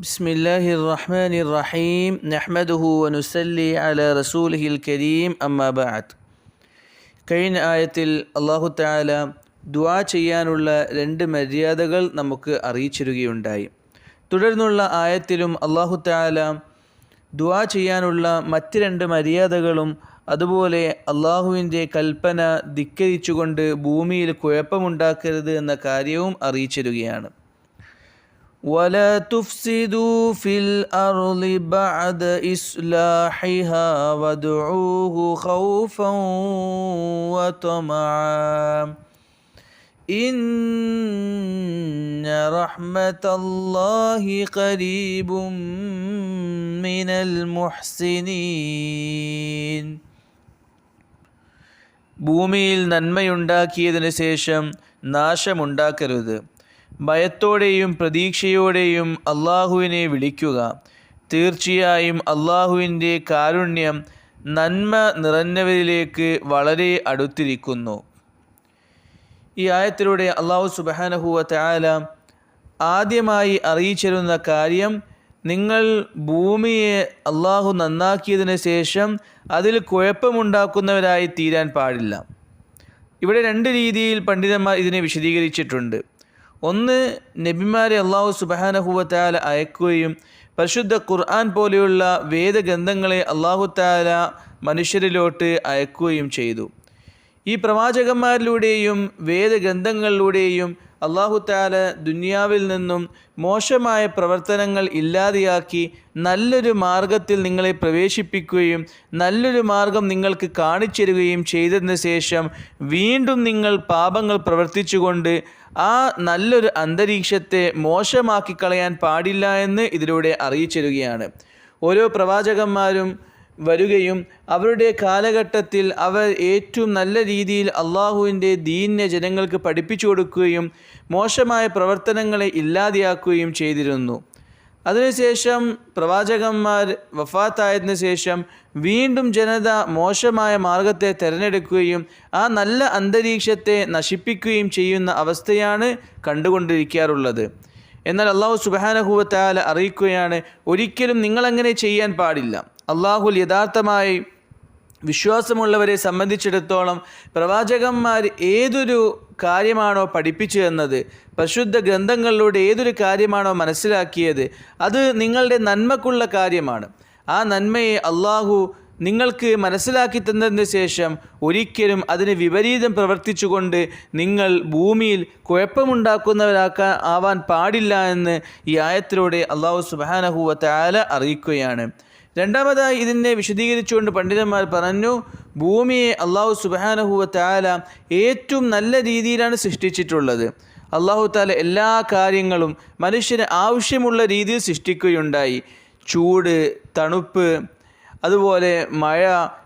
بسم الله الرحمن الرحيم نحمده ونسلي على رسوله الكريم أما بعد കഴിഞ്ഞ ആയത്തിൽ അള്ളാഹു താല ദുആ ചെയ്യാനുള്ള രണ്ട് മര്യാദകൾ നമുക്ക് അറിയിച്ചിരുകയുണ്ടായി തുടർന്നുള്ള ആയത്തിലും അള്ളാഹു താല ദുആ ചെയ്യാനുള്ള മറ്റ് രണ്ട് മര്യാദകളും അതുപോലെ അള്ളാഹുവിൻ്റെ കൽപ്പന ധിക്കരിച്ചുകൊണ്ട് ഭൂമിയിൽ കുഴപ്പമുണ്ടാക്കരുത് എന്ന കാര്യവും അറിയിച്ചിരുകയാണ് ولا تفسدوا في الأرض بعد إصلاحها وادعوه خوفا وطمعا إن رحمة الله قريب من المحسنين ഭൂമിയിൽ നന്മയുണ്ടാക്കിയതിനു ശേഷം നാശമുണ്ടാക്കരുത് ഭയത്തോടെയും പ്രതീക്ഷയോടെയും അള്ളാഹുവിനെ വിളിക്കുക. തീർച്ചയായും അള്ളാഹുവിന്റെ കാരുണ്യം നന്മ നിറഞ്ഞവരിലേക്ക് വളരെ അടുത്തിരിക്കുന്നു. ഈ ആയത്തിലൂടെ അള്ളാഹു സുബാനഹുവ തയാല ആദ്യമായി അറിയിച്ചിരുന്ന കാര്യം നിങ്ങൾ ഭൂമിയെ അള്ളാഹു നന്നാക്കിയതിന് ശേഷം അതിൽ കുഴപ്പമുണ്ടാക്കുന്നവരായി തീരാൻ പാടില്ല. ഇവിടെ രണ്ട് രീതിയിൽ പണ്ഡിതന്മാർ ഇതിനെ വിശദീകരിച്ചിട്ടുണ്ട്. ഒന്ന് നബിമാരെ അള്ളാഹു സുബാനഹുവത്താല അയക്കുകയും പരിശുദ്ധ ഖുർആൻ പോലെയുള്ള വേദഗ്രന്ഥങ്ങളെ അള്ളാഹു താല മനുഷ്യരിലോട്ട് അയക്കുകയും ചെയ്തു. ഈ പ്രവാചകന്മാരിലൂടെയും വേദഗ്രന്ഥങ്ങളിലൂടെയും അള്ളാഹു താല ദുനിയാവിൽ നിന്നും മോശമായ പ്രവർത്തനങ്ങൾ ഇല്ലാതെയാക്കി നല്ലൊരു മാർഗത്തിൽ നിങ്ങളെ പ്രവേശിപ്പിക്കുകയും നല്ലൊരു മാർഗം നിങ്ങൾക്ക് കാണിച്ചിരുകയും ചെയ്തതിന് ശേഷം വീണ്ടും നിങ്ങൾ പാപങ്ങൾ പ്രവർത്തിച്ചുകൊണ്ട് ആ നല്ലൊരു അന്തരീക്ഷത്തെ മോശമാക്കി കളയാൻ പാടില്ല എന്ന് ഇതിലൂടെ അറിയിച്ചിരുകയാണ്. ഓരോ പ്രവാചകന്മാരും വരികയും അവരുടെ കാലഘട്ടത്തിൽ അവർ ഏറ്റവും നല്ല രീതിയിൽ അള്ളാഹുവിന്റെ ദീനിനെ ജനങ്ങൾക്ക് പഠിപ്പിച്ചു കൊടുക്കുകയും മോശമായ പ്രവർത്തനങ്ങളെ ഇല്ലാതെയാക്കുകയും ചെയ്തിരുന്നു. അതിനുശേഷം പ്രവാചകന്മാർ വഫാത്തായതിനു ശേഷം വീണ്ടും ജനത മോശമായ മാർഗത്തെ തിരഞ്ഞെടുക്കുകയും ആ നല്ല അന്തരീക്ഷത്തെ നശിപ്പിക്കുകയും ചെയ്യുന്ന അവസ്ഥയാണ് കണ്ടുകൊണ്ടിരിക്കാറുള്ളത്. എന്നാൽ അള്ളാഹു സുബാനഹുവത്താല അറിയിക്കുകയാണ് ഒരിക്കലും നിങ്ങളങ്ങനെ ചെയ്യാൻ പാടില്ല. അള്ളാഹുൽ യഥാർത്ഥമായി വിശ്വാസമുള്ളവരെ സംബന്ധിച്ചിടത്തോളം പ്രവാചകന്മാർ ഏതൊരു കാര്യമാണോ പഠിപ്പിച്ചു തന്നത് പരിശുദ്ധ ഗ്രന്ഥങ്ങളിലൂടെ ഏതൊരു കാര്യമാണോ മനസ്സിലാക്കിയത് അത് നിങ്ങളുടെ നന്മക്കുള്ള കാര്യമാണ്. ആ നന്മയെ അള്ളാഹു നിങ്ങൾക്ക് മനസ്സിലാക്കി തന്നതിന് ശേഷം ഒരിക്കലും അതിന് വിപരീതം പ്രവർത്തിച്ചുകൊണ്ട് നിങ്ങൾ ഭൂമിയിൽ കുഴപ്പമുണ്ടാക്കുന്നവരാക്കാൻ ആവാൻ പാടില്ല എന്ന് ഈ ആയത്തിലൂടെ അള്ളാഹു സുബാനഹുവ താല അറിയിക്കുകയാണ്. രണ്ടാമതായി ഇതിനെ വിശദീകരിച്ചുകൊണ്ട് പണ്ഡിതന്മാർ പറഞ്ഞു ഭൂമിയെ അള്ളാഹു സുബാനഹുവ താല ഏറ്റവും നല്ല രീതിയിലാണ് സൃഷ്ടിച്ചിട്ടുള്ളത്. അള്ളാഹു താല എല്ലാ കാര്യങ്ങളും മനുഷ്യന് ആവശ്യമുള്ള രീതിയിൽ സൃഷ്ടിക്കുകയുണ്ടായി. ചൂട് തണുപ്പ് അതുപോലെ മഴ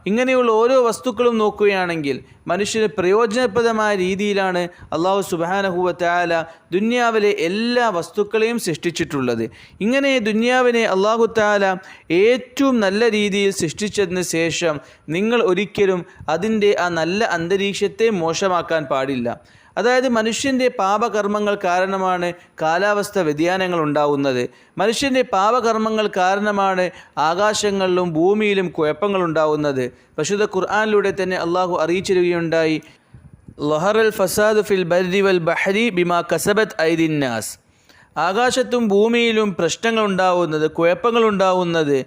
ഇങ്ങനെയുള്ള ഓരോ വസ്തുക്കളും നോക്കുകയാണെങ്കിൽ മനുഷ്യന് പ്രയോജനപ്രദമായ രീതിയിലാണ് അള്ളാഹു സുബാനഹുവത്തായാല ദുന്യാവിലെ എല്ലാ വസ്തുക്കളെയും സൃഷ്ടിച്ചിട്ടുള്ളത്. ഇങ്ങനെ ദുന്യാവിനെ അള്ളാഹു താല ഏറ്റവും നല്ല രീതിയിൽ സൃഷ്ടിച്ചതിന് ശേഷം നിങ്ങൾ ഒരിക്കലും അതിന്റെ ആ നല്ല അന്തരീക്ഷത്തെ മോശമാക്കാൻ പാടില്ല. അതായത് മനുഷ്യന്റെ പാപകർമ്മങ്ങൾ കാരണമാണ് കാലാവസ്ഥ വ്യതിയാനങ്ങൾ ഉണ്ടാവുന്നത്. മനുഷ്യന്റെ പാപകർമ്മങ്ങൾ കാരണമാണ് ആകാശങ്ങളിലും ഭൂമിയിലും കുഴപ്പങ്ങൾ ഉണ്ടാവുന്നത്. പശുദ്ധ ഖുർആാനിലൂടെ തന്നെ അള്ളാഹു അറിയിച്ചിരുകയുണ്ടായി ലൊഹറൽ ഫസാദ് ഫിൽ ബർദി വൽ ബഹരി ബിമാ കസബത്ത് ഐദിന്നാസ് ആകാശത്തും ഭൂമിയിലും പ്രശ്നങ്ങൾ ഉണ്ടാവുന്നത് കുഴപ്പങ്ങൾ ഉണ്ടാവുന്നത്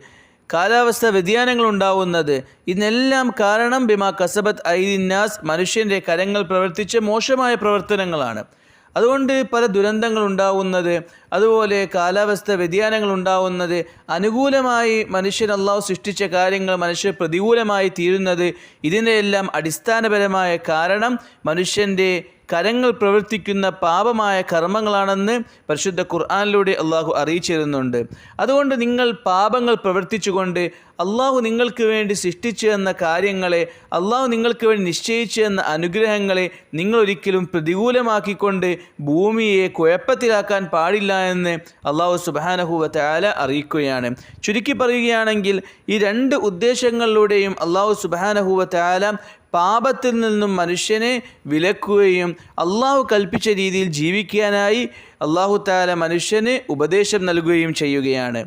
കാലാവസ്ഥ വ്യതിയാനങ്ങൾ ഉണ്ടാവുന്നത് ഇതിനെല്ലാം കാരണം ബിമാ കസബത്ത് ഐദിന്നാസ് മനുഷ്യന്റെ കരങ്ങൾ പ്രവർത്തിച്ച മോശമായ പ്രവർത്തനങ്ങളാണ്. അതുകൊണ്ട് പല ദുരന്തങ്ങൾ ഉണ്ടാവുന്നത് അതുപോലെ കാലാവസ്ഥ വ്യതിയാനങ്ങൾ ഉണ്ടാവുന്നത് അനുകൂലമായി മനുഷ്യൻ അള്ളാഹു സൃഷ്ടിച്ച കാര്യങ്ങൾ മനുഷ്യർ പ്രതികൂലമായി തീരുന്നത് ഇതിനെല്ലാം അടിസ്ഥാനപരമായ കാരണം മനുഷ്യന്റെ കരങ്ങൾ പ്രവർത്തിക്കുന്ന പാപമായ കർമ്മങ്ങളാണെന്ന് പരിശുദ്ധ ഖുർആാനിലൂടെ അള്ളാഹു അറിയിച്ചിരുന്നുണ്ട്. അതുകൊണ്ട് നിങ്ങൾ പാപങ്ങൾ പ്രവർത്തിച്ചുകൊണ്ട് അള്ളാഹു നിങ്ങൾക്ക് വേണ്ടി സൃഷ്ടിച്ചു എന്ന കാര്യങ്ങളെ അള്ളാഹു നിങ്ങൾക്ക് വേണ്ടി നിശ്ചയിച്ചു എന്ന അനുഗ്രഹങ്ങളെ നിങ്ങൾ ഒരിക്കലും പ്രതികൂലമാക്കിക്കൊണ്ട് ഭൂമിയെ കുഴപ്പത്തിലാക്കാൻ പാടില്ല എന്ന് അള്ളാഹു സുബാനഹുവ താല അറിയിക്കുകയാണ്. ചുരുക്കി പറയുകയാണെങ്കിൽ ഈ രണ്ട് ഉദ്ദേശങ്ങളിലൂടെയും അള്ളാഹു സുബാനഹുവ താല പാപത്തിൽ നിന്നും മനുഷ്യനെ വിലക്കുകയും അള്ളാഹു കൽപ്പിച്ച രീതിയിൽ ജീവിക്കാനായി അള്ളാഹു താല മനുഷ്യന് ഉപദേശം നൽകുകയും ചെയ്യുകയാണ്.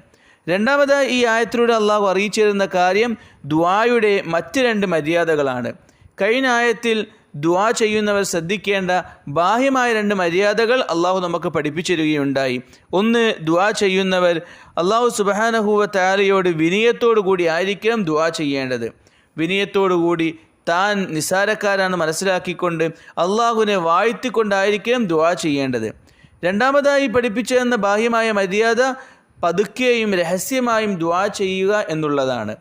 രണ്ടാമതായി ഈ ആയത്തിലൂടെ അള്ളാഹു അറിയിച്ചിരുന്ന കാര്യം ദ്വായുടെ മറ്റ് രണ്ട് മര്യാദകളാണ്. കഴിഞ്ഞ ആയത്തിൽ ദ്വാ ചെയ്യുന്നവർ ശ്രദ്ധിക്കേണ്ട ബാഹ്യമായ രണ്ട് മര്യാദകൾ അള്ളാഹു നമുക്ക് പഠിപ്പിച്ചിരുകയുണ്ടായി ഒന്ന് ദ്വാ ചെയ്യുന്നവർ അള്ളാഹു സുബാനഹുവ താലയോട് വിനയത്തോടു കൂടി ആയിരിക്കണം ദ്വാ ചെയ്യേണ്ടത്. വിനയത്തോടു കൂടി താൻ നിസാരക്കാരാണ് മനസ്സിലാക്കിക്കൊണ്ട് അള്ളാഹുവിനെ വാഴ്ത്തിക്കൊണ്ടായിരിക്കണം ദുവാ ചെയ്യേണ്ടത്. രണ്ടാമതായി പഠിപ്പിച്ചതെന്ന ബാഹ്യമായ മര്യാദ പതുക്കെയും രഹസ്യമായും ദുവാ ചെയ്യുക എന്നുള്ളതാണ്.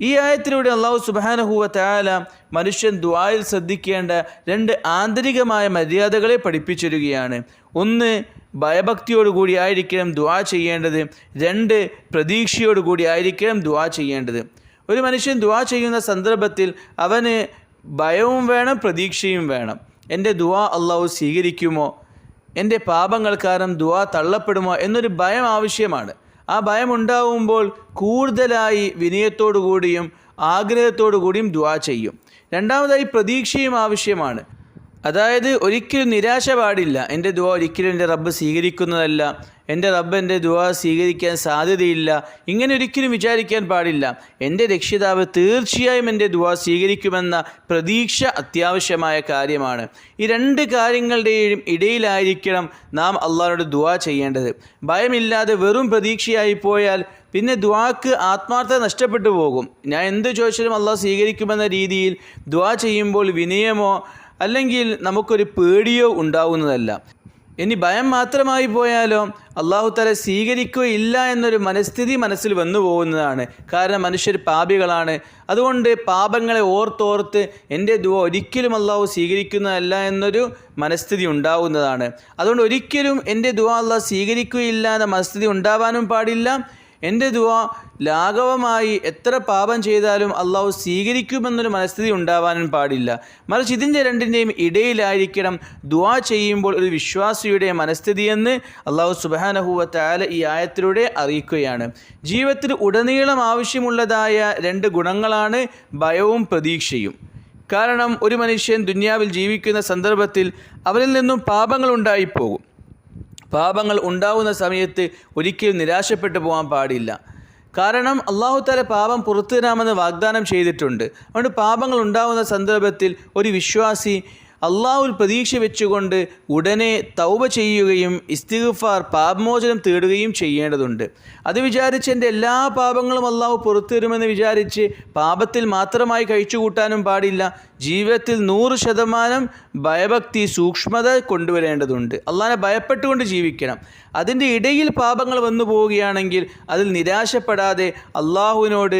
ഈ ആയത്തിലൂടെ അള്ളാഹു സുബാനഹുവ താല മനുഷ്യൻ ദ്വായിൽ ശ്രദ്ധിക്കേണ്ട രണ്ട് ആന്തരികമായ മര്യാദകളെ പഠിപ്പിച്ചിരുകയാണ് ഒന്ന് ഭയഭക്തിയോടുകൂടി ആയിരിക്കണം ദ്വാ ചെയ്യേണ്ടത്. രണ്ട് പ്രതീക്ഷയോടുകൂടി ആയിരിക്കണം ദ്വാ ചെയ്യേണ്ടത്. ഒരു മനുഷ്യൻ ദുവാ ചെയ്യുന്ന സന്ദർഭത്തിൽ അവന് ഭയവും വേണം പ്രതീക്ഷയും വേണം. എന്റെ ദുവാ അള്ളാഹു സ്വീകരിക്കുമോ? എന്റെ പാപങ്ങൾ കാരണം ദുവാ തള്ളപ്പെടുമോ എന്നൊരു ഭയം ആവശ്യമാണ്. ആ ഭയം ഉണ്ടാവുമ്പോൾ കൂടുതലായി വിനയത്തോടു കൂടിയും ആഗ്രഹത്തോടു കൂടിയും ദുവാ ചെയ്യും. രണ്ടാമതായി പ്രതീക്ഷയും ആവശ്യമാണ്. അതായത് ഒരിക്കലും നിരാശ പാടില്ല. എന്റെ ദുവ ഒരിക്കലും എന്റെ റബ്ബ് സ്വീകരിക്കുന്നതല്ല. എന്റെ റബ്ബ് എന്റെ ദുവ സ്വീകരിക്കാൻ സാധ്യതയില്ല. ഇങ്ങനെ ഒരിക്കലും വിചാരിക്കാൻ പാടില്ല. എന്റെ രക്ഷിതാവ് തീർച്ചയായും എന്റെ ദുവ സ്വീകരിക്കുമെന്ന പ്രതീക്ഷ അത്യാവശ്യമായ കാര്യമാണ്. ഈ രണ്ട് കാര്യങ്ങളുടെയും ഇടയിലായിരിക്കണം നാം അള്ളാഹോട് ദുവ ചെയ്യേണ്ടത്. ഭയമില്ലാതെ വെറും പ്രതീക്ഷയായി പോയാൽ പിന്നെ ദ്വാക്ക് ആത്മാർത്ഥത നഷ്ടപ്പെട്ടു പോകും. ഞാൻ എന്ത് ചോദിച്ചാലും അള്ളാഹ് സ്വീകരിക്കുമെന്ന രീതിയിൽ ദ്വാ ചെയ്യുമ്പോൾ വിനയമോ അല്ലെങ്കിൽ നമുക്കൊരു പേടിയോ ഉണ്ടാവുന്നതല്ല. ഇനി ഭയം മാത്രമായി പോയാലോ അള്ളാഹു തല സ്വീകരിക്കുകയില്ല എന്നൊരു മനസ്ഥിതി മനസ്സിൽ വന്നു പോകുന്നതാണ്. കാരണം മനുഷ്യർ പാപികളാണ്. അതുകൊണ്ട് പാപങ്ങളെ ഓർത്തോർത്ത് എന്റെ ദുവ ഒരിക്കലും അള്ളാഹു സ്വീകരിക്കുന്നതല്ല എന്നൊരു മനസ്ഥിതി ഉണ്ടാവുന്നതാണ്. അതുകൊണ്ട് ഒരിക്കലും എന്റെ ദുവ അള്ളാഹ് സ്വീകരിക്കുകയില്ല എന്ന മനസ്ഥിതി ഉണ്ടാവാനും പാടില്ല. എന്റെ ദുവ ലാഘവമായി എത്ര പാപം ചെയ്താലും അള്ളാഹു സ്വീകരിക്കുമെന്നൊരു മനസ്ഥിതി ഉണ്ടാവാനും പാടില്ല. മറിച്ച് ഇതിന്റെ രണ്ടിന്റെയും ഇടയിലായിരിക്കണം ദുവാ ചെയ്യുമ്പോൾ ഒരു വിശ്വാസിയുടെ മനസ്ഥിതിയെന്ന് അള്ളാഹു സുബാനഹുവ ഈ ആയത്തിലൂടെ അറിയിക്കുകയാണ്. ജീവിതത്തിൽ ഉടനീളം ആവശ്യമുള്ളതായ രണ്ട് ഗുണങ്ങളാണ് ഭയവും പ്രതീക്ഷയും. കാരണം ഒരു മനുഷ്യൻ ദുന്യാവിൽ ജീവിക്കുന്ന സന്ദർഭത്തിൽ അവരിൽ നിന്നും പാപങ്ങൾ ഉണ്ടായിപ്പോകും. പാപങ്ങൾ ഉണ്ടാവുന്ന സമയത്ത് ഒരിക്കലും നിരാശപ്പെട്ടു പോകാൻ പാടില്ല. കാരണം അള്ളാഹു താല പാപം പുറത്തു തരാമെന്ന് വാഗ്ദാനം ചെയ്തിട്ടുണ്ട്. അതുകൊണ്ട് പാപങ്ങൾ ഉണ്ടാവുന്ന സന്ദർഭത്തിൽ ഒരു വിശ്വാസി അള്ളാഹുൽ പ്രതീക്ഷ വെച്ചുകൊണ്ട് ഉടനെ തൗബ ചെയ്യുകയും ഇസ്തിഗ്ഫാർ പാപമോചനം തേടുകയും ചെയ്യേണ്ടതുണ്ട്. അത് വിചാരിച്ച് എന്റെ എല്ലാ പാപങ്ങളും അള്ളാഹു പുറത്തു തരുമെന്ന് വിചാരിച്ച് പാപത്തിൽ മാത്രമായി കഴിച്ചു കൂട്ടാനും പാടില്ല. ജീവിതത്തിൽ നൂറ് ശതമാനം ഭയഭക്തി സൂക്ഷ്മത കൊണ്ടുവരേണ്ടതുണ്ട്. അള്ളാഹനെ ഭയപ്പെട്ടുകൊണ്ട് ജീവിക്കണം. അതിന്റെ ഇടയിൽ പാപങ്ങൾ വന്നു പോവുകയാണെങ്കിൽ അതിൽ നിരാശപ്പെടാതെ അള്ളാഹുവിനോട്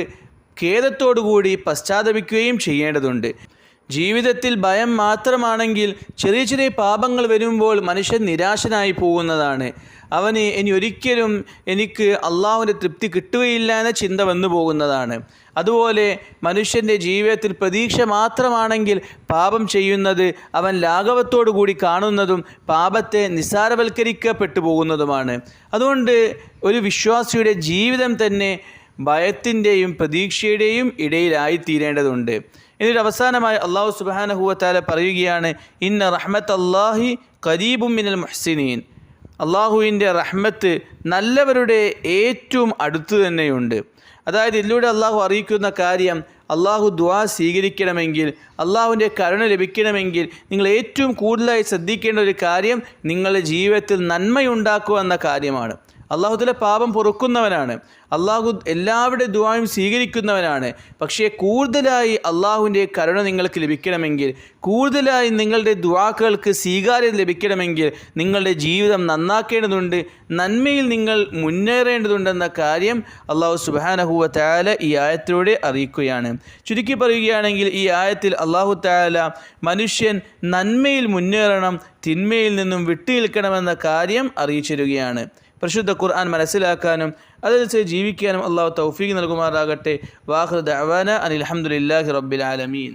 ഖേദത്തോടുകൂടി പശ്ചാത്തപിക്കുകയും ചെയ്യേണ്ടതുണ്ട്. ജീവിതത്തിൽ ഭയം മാത്രമാണെങ്കിൽ ചെറിയ ചെറിയ പാപങ്ങൾ വരുമ്പോൾ മനുഷ്യൻ നിരാശനായി പോകുന്നതാണ്. അവന് ഇനി ഒരിക്കലും എനിക്ക് അള്ളാഹുവിന്റെ തൃപ്തി കിട്ടുകയില്ല എന്ന ചിന്ത വന്നു പോകുന്നതാണ്. അതുപോലെ മനുഷ്യന്റെ ജീവിതത്തിൽ പ്രതീക്ഷ മാത്രമാണെങ്കിൽ പാപം ചെയ്യുന്നത് അവൻ ലാഘവത്തോടു കൂടി കാണുന്നതും പാപത്തെ നിസ്സാരവൽക്കരിക്കപ്പെട്ടു പോകുന്നതുമാണ്. അതുകൊണ്ട് ഒരു വിശ്വാസിയുടെ ജീവിതം തന്നെ ഭയത്തിന്റെയും പ്രതീക്ഷയുടെയും ഇടയിലായി തീരേണ്ടതുണ്ട് എന്നിട്ട് അവസാനമായി അള്ളാഹു സുബാനഹുവത്താല പറയുകയാണ് ഇന്ന റഹ്മത്ത് അള്ളാഹി കരീബും മിനൽ മുഹ്സിനീൻ. അള്ളാഹുവിന്റെ റഹ്മത്ത് നല്ലവരുടെ ഏറ്റവും അടുത്ത് തന്നെയുണ്ട്. അതായത് ഇതിലൂടെ അള്ളാഹു അറിയിക്കുന്ന കാര്യം അള്ളാഹു ദ്വാ സ്വീകരിക്കണമെങ്കിൽ അള്ളാഹുവിന്റെ കരുണ ലഭിക്കണമെങ്കിൽ നിങ്ങൾ ഏറ്റവും കൂടുതലായി ശ്രദ്ധിക്കേണ്ട ഒരു കാര്യം നിങ്ങളുടെ ജീവിതത്തിൽ നന്മയുണ്ടാക്കുക എന്ന കാര്യമാണ്. അള്ളാഹുദിലെ പാപം പൊറുക്കുന്നവനാണ്. അള്ളാഹു എല്ലാവരുടെ ദുവായും സ്വീകരിക്കുന്നവനാണ്. പക്ഷേ കൂടുതലായി അള്ളാഹുവിന്റെ കരുണ നിങ്ങൾക്ക് ലഭിക്കണമെങ്കിൽ കൂടുതലായി നിങ്ങളുടെ ദുവാക്കൾക്ക് സ്വീകാര്യത ലഭിക്കണമെങ്കിൽ നിങ്ങളുടെ ജീവിതം നന്നാക്കേണ്ടതുണ്ട് നന്മയിൽ നിങ്ങൾ മുന്നേറേണ്ടതുണ്ടെന്ന കാര്യം അള്ളാഹു സുബാനഹുവ താല ഈ ആയത്തിലൂടെ അറിയിക്കുകയാണ്. ചുരുക്കി പറയുകയാണെങ്കിൽ ഈ ആയത്തിൽ അള്ളാഹു താല മനുഷ്യൻ നന്മയിൽ മുന്നേറണം തിന്മയിൽ നിന്നും വിട്ടു നിൽക്കണമെന്ന കാര്യം അറിയിച്ചിരുകയാണ് പരിശുദ്ധ ഖുർആൻ മനസ്സിലാക്കാനും അതനുസരിച്ച് ജീവിക്കാനും അള്ളാഹു തൗഫീഖ് നൽകുമാറാകട്ടെ. വാഹൃദ് അവാന അനിൽ അഹമ്മദില്ലാഹി റബ്ബിൽ ആലമീൻ.